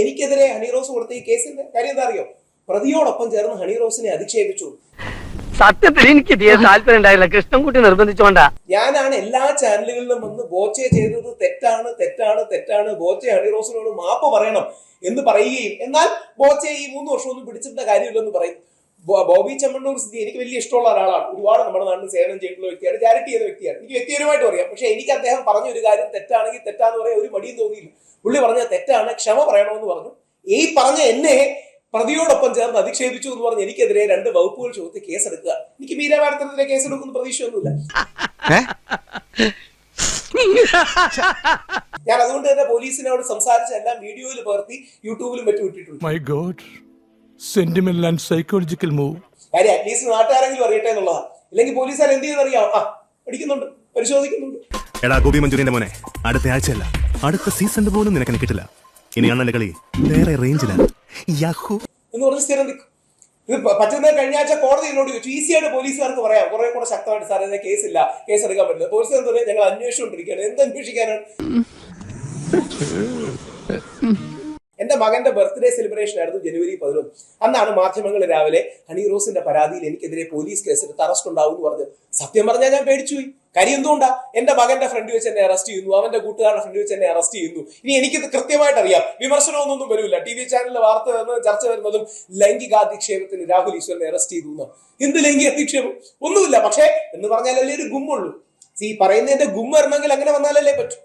എനിക്കെതിരെ ഹണി റോസ് കൊടുത്ത ഈ കേസിന്റെ കാര്യം എന്താ അറിയോ? പ്രതിയോടൊപ്പം ചേർന്ന് ഹണി റോസിനെ അധിക്ഷേപിച്ചു. സത്യത്തിൽ എനിക്ക് താല്പര്യം ഉണ്ടായില്ല. കൃഷ്ണൻകുട്ടി നിർബന്ധിച്ചോണ്ടാ ഞാനാണ് എല്ലാ ചാനലുകളിലും വന്ന് ബോച്ചെ ചെയ്തത് തെറ്റാണ് തെറ്റാണ് തെറ്റാണ്. ബോച്ചെ ഹണി റോസിനോട് മാപ്പ് പറയണം എന്ന് പറയുകയും എന്നാൽ ബോച്ചെ ഈ മൂന്ന് വർഷം ഒന്നും പിടിച്ചിരുന്ന കാര്യമില്ലെന്ന് പറയും. ബോബി ചെമ്മണ്ണൂർ സ്ഥിതി എനിക്ക് വലിയ ഇഷ്ടമുള്ള ഒരാളാണ്. ഒരുപാട് നമ്മുടെ നാട്ടിൽ സേവനം ചെയ്തിട്ടുള്ള വ്യക്തിയാണ്. ചാരിറ്റി ചെയ്ത വ്യക്തിയാണ്. എനിക്ക് വ്യക്തിപരമായിട്ട് അറിയാം പക്ഷേ എനിക്ക് അദ്ദേഹം പറഞ്ഞ ഒരു കാര്യം തെറ്റാണെങ്കിൽ തെറ്റാന്ന് പറയാൻ ഒരു മടിയും തോന്നിയില്ല. പുള്ളി പറഞ്ഞ തെറ്റാണ്. ക്ഷമ പറയണമെന്ന് പറഞ്ഞു. ഈ പറഞ്ഞ എന്നെ പ്രതിയോടൊപ്പം ചേർന്ന് അധിക്ഷേപിച്ചു എന്ന് പറഞ്ഞ് എനിക്കെതിരെ രണ്ട് വകുപ്പുകൾ ചുമത്തി കേസെടുക്കുക. എനിക്ക് മീരാഭാരതത്തിനെതിരെ കേസെടുക്കുന്ന പ്രതീക്ഷയൊന്നുമില്ല. ഞാൻ അതുകൊണ്ട് തന്നെ പോലീസിനോട് സംസാരിച്ച എല്ലാം വീഡിയോയിൽ പകർത്തി യൂട്യൂബിലും മറ്റും ഇട്ടിട്ടുണ്ട്. My God. Sentimental and psychological move കാര്യം അറ്റ്ലീസ്റ്റ് നാട്ടുകാരെങ്കിലും അറിയട്ടെ എന്നുള്ളതാണ് ഇല്ലെങ്കിൽ പോലീസുകാർ എന്ത് ആ പരിശോധിക്കുന്നുണ്ട്. എടാ ഗോപി മഞ്ജുരിന്റെ മോനെ അടുത്ത ആഴ്ചയല്ല. അടുത്ത സീസണിൽ പോലും നിനക്ക് കിട്ടില്ല. ഇനിയാണ് കളി വേറെ റേഞ്ചിലാണ് യാഹു. എന്ന് പറഞ്ഞ് സ്ഥിരം നിൽക്കും. ഇത് പ- പറ്റുന്ന കഴിഞ്ഞ ആഴ്ച കോടതി എന്നോട് ചോദിച്ചു. ഈസി ആയിട്ട് പോലീസുകാർക്ക് പറയാം. കുറെ കൂടെ ശക്തമായിട്ട് സാർ ഇതിനെ കേസില്ല കേസ് എടുക്കാൻ പറ്റില്ല. പോലീസ് പറയാം ഞങ്ങൾ അന്വേഷിച്ചുകൊണ്ടിരിക്കുകയാണ്. എന്ത് അന്വേഷിക്കാനാണ്? മകന്റെ ബർത്ത്ഡേ സെലിബ്രേഷൻ ആയിരുന്നു ജനുവരി പതിനൊന്ന്. അന്നാണ് മാധ്യമങ്ങൾ രാവിലെ ഹണി റോസിന്റെ പരാതിയിൽ എനിക്കെതിരെ പോലീസ് കേസെടുത്ത് അറസ്റ്റ് ഉണ്ടാവും എന്ന് പറഞ്ഞു സത്യം പറഞ്ഞാൽ ഞാൻ പേടിച്ചു പോയി കാര്യം എന്തുകൊണ്ടാ? എന്റെ മകന്റെ ഫ്രണ്ട് വെച്ച് എന്നെ അറസ്റ്റ് ചെയ്യുന്നു. അവന്റെ കൂട്ടുകാരുടെ ഫ്രണ്ട് വെച്ച് എന്നെ അറസ്റ്റ് ചെയ്യുന്നു. ഇനി എനിക്കിത് കൃത്യമായിട്ട് അറിയാം. വിമർശനമൊന്നും വരില്ല ടി വി ചാനലിലെ വാർത്ത ചർച്ച വരുന്നതും ലൈംഗികാധിക്ഷേപത്തിന് രാഹുൽ ഈശ്വരനെ അറസ്റ്റ് ചെയ്തു എന്ന് എന്ത് ലൈംഗിക അധിക്ഷേപം ഒന്നുമില്ല. പക്ഷേ എന്ന് പറഞ്ഞാലല്ലേ ഒരു ഗുമ്മുള്ളൂ. ഈ പറയുന്നതിന്റെ ഗുമ്മ വരണമെങ്കിൽ അങ്ങനെ വന്നാലല്ലേ പറ്റൂ.